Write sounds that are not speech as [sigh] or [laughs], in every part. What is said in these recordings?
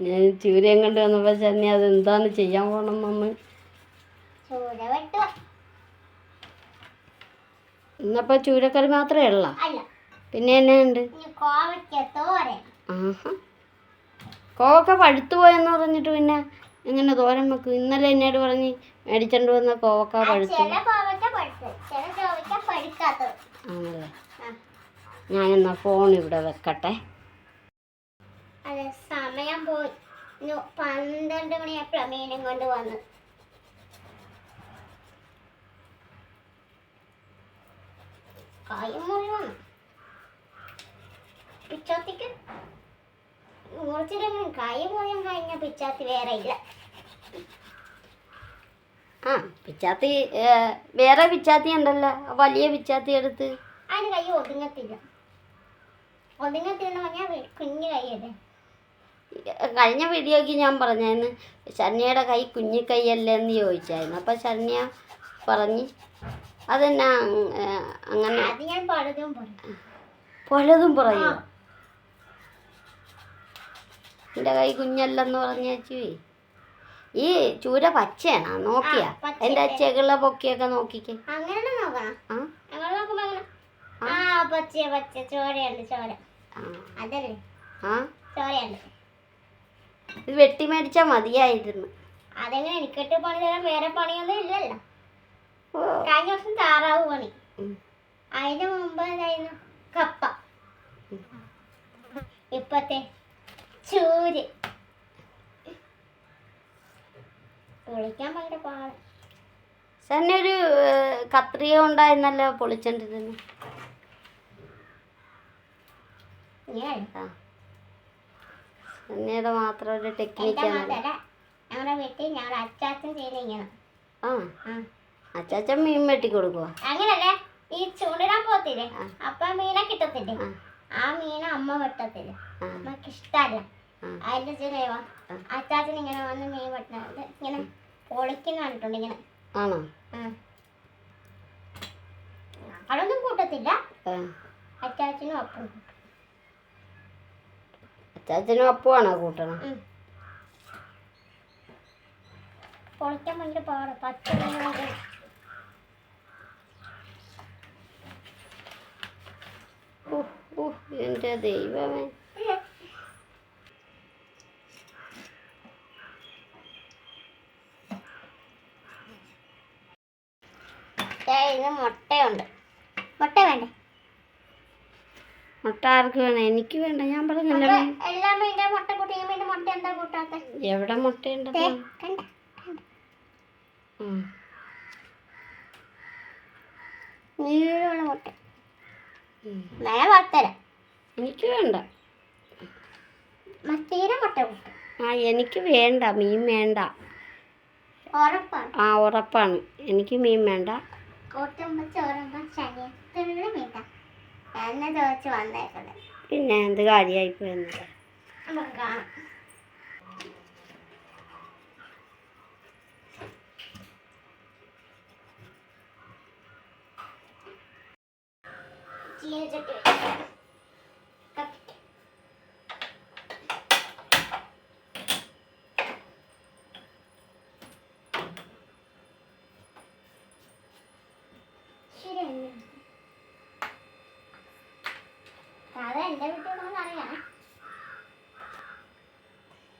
ഞാൻ ചൂരയും കൊണ്ട് വന്നപ്പോൾ ചെന്നി അത് എന്താണ് ചെയ്യാൻ പോണെന്നൊന്ന് ചൂര ഇന്നപ്പോ ചൂരക്കറി മാത്രമേ ഉള്ള? പിന്നെ എന്നാ ഉണ്ട്? ഇനി കോവയ്ക്ക തോരൻ. ആഹാ. കോവക്ക പഴുത്തു പോയെന്ന് പറഞ്ഞിട്ട് പിന്നെ എങ്ങനെ തോരൻ വെക്കും? ഇന്നലെ എന്നോട് പറഞ്ഞ് മേടിച്ചോണ്ട് വന്ന കോവക്ക പഴുത്തു ആണല്ലേ. ഞാനെന്നാ ഫോൺ ഇവിടെ വെക്കട്ടെ. അതെ സമയം പോയി പന്ത്രണ്ട് മണിയായപ്പോഴാണ് മീനും കൊണ്ട് വന്ന്. കായും മുഴുവൻ. പിച്ചാത്തിക്ക്? മുറിച്ചിട്ടെങ്കിലും കായ് മുഴുവൻ കഴിഞ്ഞ പിച്ചാത്തി വേറെ ഇല്ല. ആ പിച്ചാത്തി വേറെ പിച്ചാത്തി ഉണ്ടല്ലോ. വലിയ പിച്ചാത്തി എടുത്ത്. അതിന് കൈ ഒതുങ്ങത്തില്ല. ഒതുങ്ങത്തില്ല പറഞ്ഞാൽ കുഞ്ഞു കൈയല്ലേ കഴിഞ്ഞ വീഡിയോയ്ക്ക് ഞാൻ പറഞ്ഞായിരുന്നു ശരണ്യയുടെ കൈ കുഞ്ഞി കൈയല്ലേ എന്ന് ചോദിച്ചായിരുന്നു. അപ്പം ശരണ്യ പറഞ്ഞ് അതെന്നാ അങ്ങനെ പലതും പറയും. എന്റെ കൈ കുഞ്ഞല്ലെന്ന് പറഞ്ഞു ഈ ചൂര പച്ചയാണോ? നോക്കിയാ. എന്റെ ചെകിള പൊക്കിയൊക്കെ നോക്കിക്കേ. അങ്ങനെ. ആ. ഇത് വെട്ടി മേടിച്ചാൽ മതിയായിരുന്നു. അതെങ്ങനെ എനിക്കിട്ട് പണി തരാൻ വേറെ പണിയൊന്നും ഇല്ലല്ലോ. കഴിഞ്ഞ ദിവസം താറാവ് പണി. അതിന് മുമ്പ് എന്തായിരുന്നു കപ്പ. ഇപ്പത്തെ ചൂര്. വിളിക്കാൻ ഭയങ്കര പാട്. തന്നെ ഒരു കത്രിക ഉണ്ടായിരുന്നല്ലോ പൊളിച്ചോണ്ടിരുന്നു. ആ. ശരണ്യയുടെ മാത്രം ഒരു ടെക്നിക്കാണ് മാത്രല്ല ഞങ്ങളുടെ വീട്ടിൽ ഞങ്ങളുടെ അച്ചാച്ചൻ ചെയ്യുന്ന ഇങ്ങനെ ആ. അച്ചാച്ചൻ മീൻ വെട്ടി കൊടുക്കുക അങ്ങനല്ലേ ഈ ചൂണ്ടിടാൻ പോത്തില്ലേ അപ്പ മീനെ കിട്ടത്തില്ലേ? ആ. മീൻ മീനെ അമ്മ വെട്ടത്തില്ല. അമ്മയ്ക്ക് ഇഷ്ടല്ല. ആ. അതിന്റെ ചെയ്യുക അച്ചാച്ചൻ ഇങ്ങനെ വന്ന് മീൻ വെട്ടുന്നത് ഇങ്ങനെ പൊളിക്കുന്ന കണ്ടിട്ടുണ്ട് ഇങ്ങനെ. ആണോ. അതൊന്നും കൂട്ടത്തില്ല. അച്ചാച്ചനും അപ്പം. അച്ചാച്ചനും അപ്പുവാണോ കൂട്ടണം. പൊളിക്കാൻ ഭയങ്കര പാട്. പച്ച ഓ എന്റെ ദൈവമേ ദേ ഇത് മുട്ടയുണ്ട് മുട്ട വേണ്ടേ മുട്ട ആർക്ക് വേണം? എനിക്ക് വേണ്ട. ഞാൻ പറഞ്ഞില്ല? എവിടെ മുട്ടയുണ്ട് എനിക്ക് വേണ്ട. ആ എനിക്ക് വേണ്ട. മീൻ വേണ്ട. ആ ഉറപ്പാണ്. എനിക്ക് മീൻ വേണ്ട. എന്നെ ചോദിച്ച് വന്നേക്കണേ. പിന്നെ എന്ത് കാര്യമായി പോയെന്നത് നമുക്ക് കാണാം. ചീനച്ചട്ടി വെക്കാം. കത്തിക്കാം. ശരിയല്ലേ അത് എന്റെ വീട്ടിൽ അറിയാം കേട്ടാ എന്നെ വെച്ച് ഞാൻ ചൂരവെക്കണ പഠിപ്പിച്ചോണ്ടിരിക്കുകയാണോ അല്ല ഇത് കുക്കറി വീഡിയോ അല്ല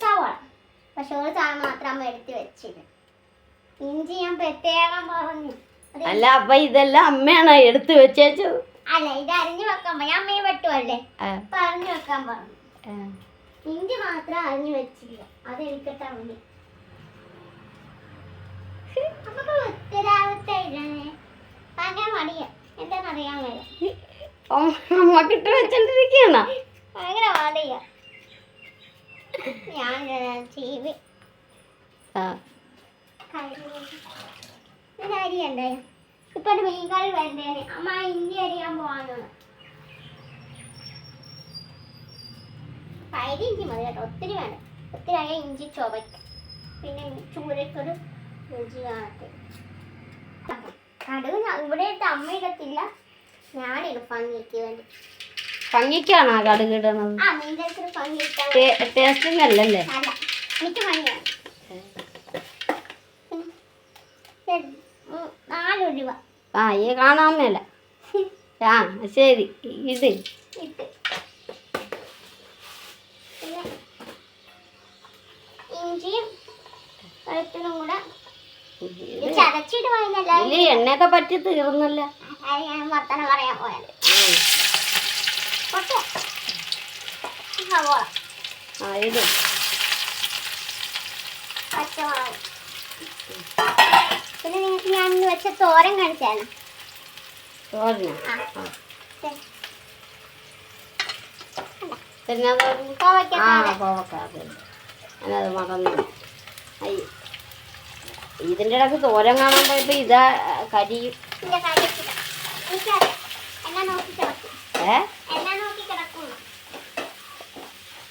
സവാള പക്ഷെ ഒരു സാധനം മാത്രം അമ്മ എടുത്ത് വെച്ചില്ല ഇഞ്ചി ഞാൻ പ്രത്യേകം പറഞ്ഞു. അല്ല അപ്പൊ ഇതെല്ലാം അമ്മയാണ് എടുത്തു വെച്ചേച്ചു അല്ല ഇത് അരിഞ്ഞു വെക്കാൻ പറഞ്ഞു. അമ്മയെ വെട്ടുമല്ലേ പറഞ്ഞു അപ്പൊ അരിഞ്ഞു വെക്കാൻ പറഞ്ഞു. ഇഞ്ചി മാത്രം അരിഞ്ഞു വെച്ചില്ല. അത് എടുക്കട്ടെ അമ്മ നമുക്ക് ഉത്തരവാദിത്തം ഭയങ്കര മടിയാ. എന്താണെന്നറിയാൻ വരെ അമ്മ- അമ്മക്കിട്ട് വെച്ചോണ്ടിരിക്കണ ഭയങ്കര മടിയാ. ഞാൻ ടി ആ. അരി എന്താ ഇപ്പൊ ഒരു മീൻകറി വേണ്ടേന് അമ്മ ഇനി അരിയാൻ പോവാന്നാണ് പൈരി ഇഞ്ചി മതി കേട്ടോ. ഒത്തിരി വേണം ഒത്തിരി ആയ ഇഞ്ചി ചുവയ്ക്കും പിന്നെ ചൂരക്കൊരു രുചി കാണട്ടെ കടുക് ഇവിടെ ഇട്ട് അമ്മ ഇടത്തില്ല. ഞാനിടും ഭംഗിക്ക് വേണ്ടി. ഭംഗിക്കാണോ കടുക് ഇടണത് ആ പിന്നെ ഉം, നാല് ആ ഈ കാണാൻ മേല. ആ ശരി ഇത് ഇഞ്ചിയും വെളുത്തുള്ളും കൂടെ എണ്ണയൊക്കെ പറ്റി തീർന്നല്ല. ഞാൻ വർത്തനം പറയാൻ പോയത്. ഓക്കെ സവോള ആ ഇത് പച്ചമുളക് പിന്നെ നിങ്ങൾക്ക് ഞാൻ ഇന്ന് വെച്ച തോരൻ കാണിച്ചാണ് തോരന. പിന്നെ അത് മറന്നു ഇതിന്റെ ഇടയ്ക്ക് തോരൻ കാണാൻ പോയപ്പോൾ ഇതാ കരിയും ഏ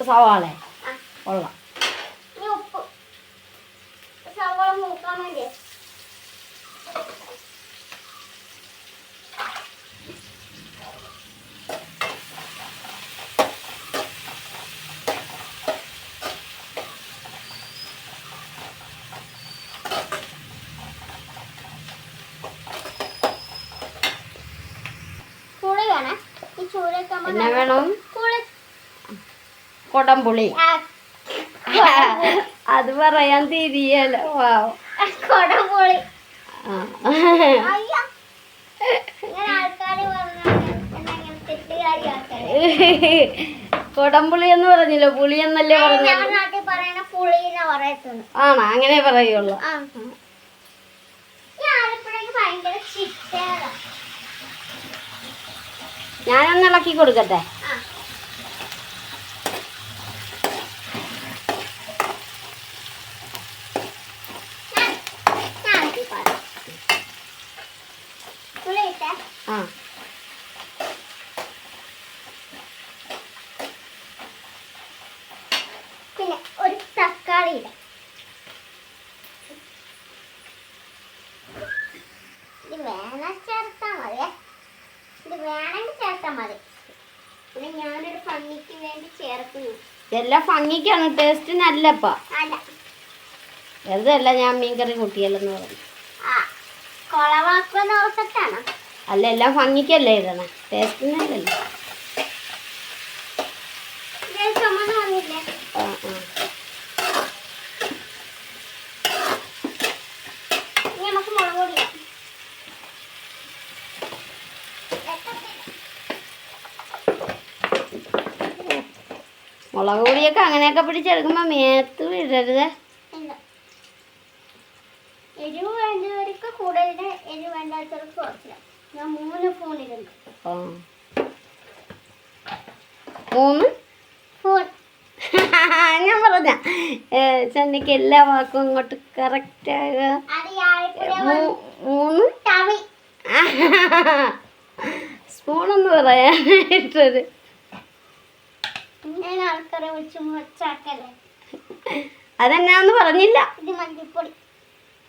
സവാളെ? കൊള്ളാം. പുളി വേണേ ഈ ചൂരൊക്കെ പിന്നെ വേണം പുളി കൊടംപുളി. അത് പറയാൻ തിരിയല്ലോ. കൊടംപുളി. കൊടംപുളി എന്ന് പറഞ്ഞില്ല? പുളി എന്നല്ലേ പറഞ്ഞു ആണോ? അങ്ങനെ പറയുള്ളൂ. ആ. ഈ ആലപ്പുഴയ്ക്ക് ഭയങ്കര ചിട്ടേടാ ഞാനൊന്ന് ഇളക്കി കൊടുക്കട്ടെ ആ ഞാൻ- ഞാനിപ്പോ പറയാം. പുളി ഇട്ടേ ആ. പിന്നെ ഒരു തക്കാളി ഇടാം ഇത് വേണം ചേർത്താ മതിയേ ഇത് വേണമെങ്കിൽ ചേർത്താ മതി. പിന്നെ ഞാനൊരു ഭംഗിക്ക് വേണ്ടി ചേർക്കുന്നു. ഇതെല്ലാം ഭംഗിക്കാണ് ടേസ്റ്റ് നല്ലപ്പാ വെറുതെ അല്ല ഞാൻ മീൻകറി കൂട്ടിയല്ലെന്ന് പറഞ്ഞു. ആ കൊളവാക്കുമെന്ന് ഓർത്തിട്ടാണോ അല്ല എല്ലാം ഭംഗിക്കല്ലേ ഇടണേ? ടേസ്റ്റിനല്ലല്ലോ ആ. മുളക് പൊടിയൊക്കെ അങ്ങനെയൊക്കെ പിടിച്ചെടുക്കുമ്പോൾ മേത്ത് വിടരുത്. മൂന്ന് ഫോൺ മൂന്ന്? [laughs] ഞാൻ പറഞ്ഞ ചെന്നൈക്ക് എല്ലാ വാക്കും ഇങ്ങോട്ട് കറക്റ്റ് മൂന്ന്? സ്പൂണെന്ന് [laughs] പറയാനായിട്ടൊരു. അതെന്നാന്ന് പറഞ്ഞില്ല. ഇത്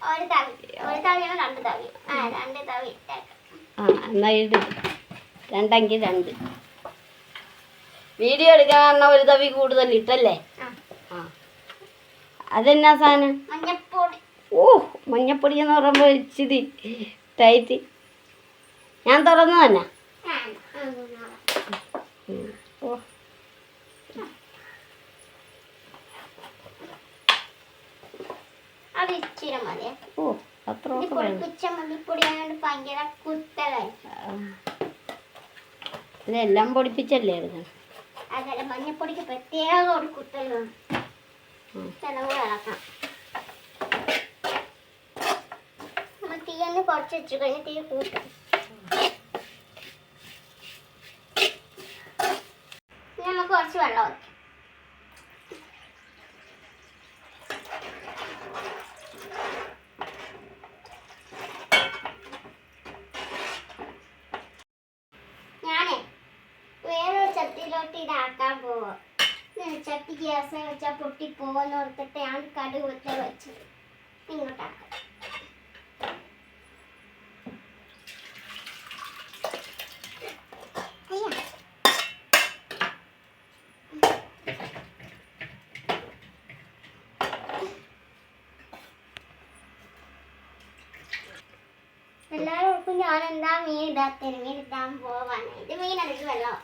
ഒരു തവി. ഒരു തവിയാണ് രണ്ട് തവി. ആ രണ്ട് തവി ഇട്ടേക്കാം. ആ എന്നാ ഇട്. രണ്ടെങ്കിൽ രണ്ട്. വീഡിയോ എടുക്കാൻ കാരണം ഒരു തവി കൂടുതൽ ഇട്ടല്ലേ? ആ. അതെന്നാ സാധനം? മഞ്ഞപ്പൊടി. ഓ മഞ്ഞപ്പൊടി എന്ന് പറയുമ്പോൾ ഇച്ചിരി ടൈറ്റ് ഞാൻ തുറന്നു തന്നെ. ഓ. അത് ഇച്ചിരി ഓ. വേണം. ഇതെല്ലാം പൊടിപ്പിച്ചല്ലേ എടുക്കണം അതല്ല മഞ്ഞപ്പൊടിക്ക് പ്രത്യേക ഒരു കുത്തലാണ് ഉം. ചിലവ് ഇളക്കാം നമ്മൾ തീയൊന്ന് കുറച്ച് വെച്ചു. കഴിഞ്ഞ് തീ കൂട്ടാം ഇനി നമുക്ക് കുറച്ച് വെള്ളം ഒഴിക്കാം ഇടാൻ പോവാ ചട്ടി ഗ്യാസ് വെച്ചാൽ പൊട്ടി പോവെന്ന് ഓർത്തിട്ട് ഞാൻ കടുക് വെച്ച വെച്ചത് ഇങ്ങോട്ടാക്കാം എല്ലാവർക്കും ഞാൻ എന്താ മീൻ ഇടാത്തത്? മീൻ ഇടാൻ പോവാണ്. ഇത് മീൻ വെള്ളം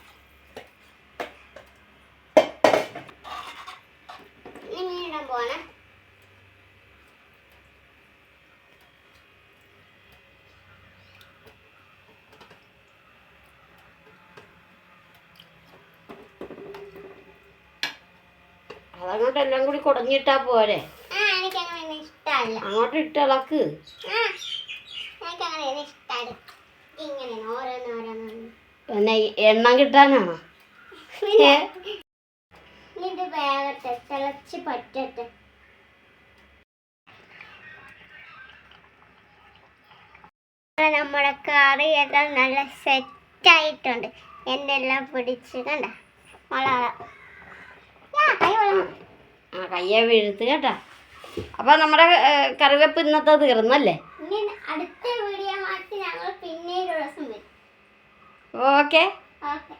ഇനി മീൻ ഇടാൻ പോവാണ് അതങ്ങോട്ട് എല്ലാം കൂടി കുടഞ്ഞിട്ടാ പോരെ. അങ്ങോട്ട് ഇട്ടളക്ക് എണ്ണം കിട്ടാനാണോ ഇഷ്ടമല്ല ഇങ്ങനെ ഓരോന്ന് ഓരോന്ന് പിന്നെ ഈ എണ്ണം കിട്ടാനാണോ പിന്നെ ഇത് വേഗത്തെ തിളച്ച് പറ്റട്ടെ. നമ്മുടെ കറി എല്ലാം നല്ല സെറ്റായിട്ടുണ്ട് എന്റെ എല്ലാം പിടിച്ച് കണ്ട? വള കൈ വള ആ കയ്യെ വീഴ്ത്ത് കേട്ടാ. അപ്പൊ നമ്മുടെ കറിവെപ്പ് ഇന്നത്തെ തീർന്നല്ലേ? അടുത്ത വീഡിയോ മാറ്റി ഞങ്ങൾ പിന്നീട് ദിവസം വരും. ഓക്കെ. ഓക്കെ.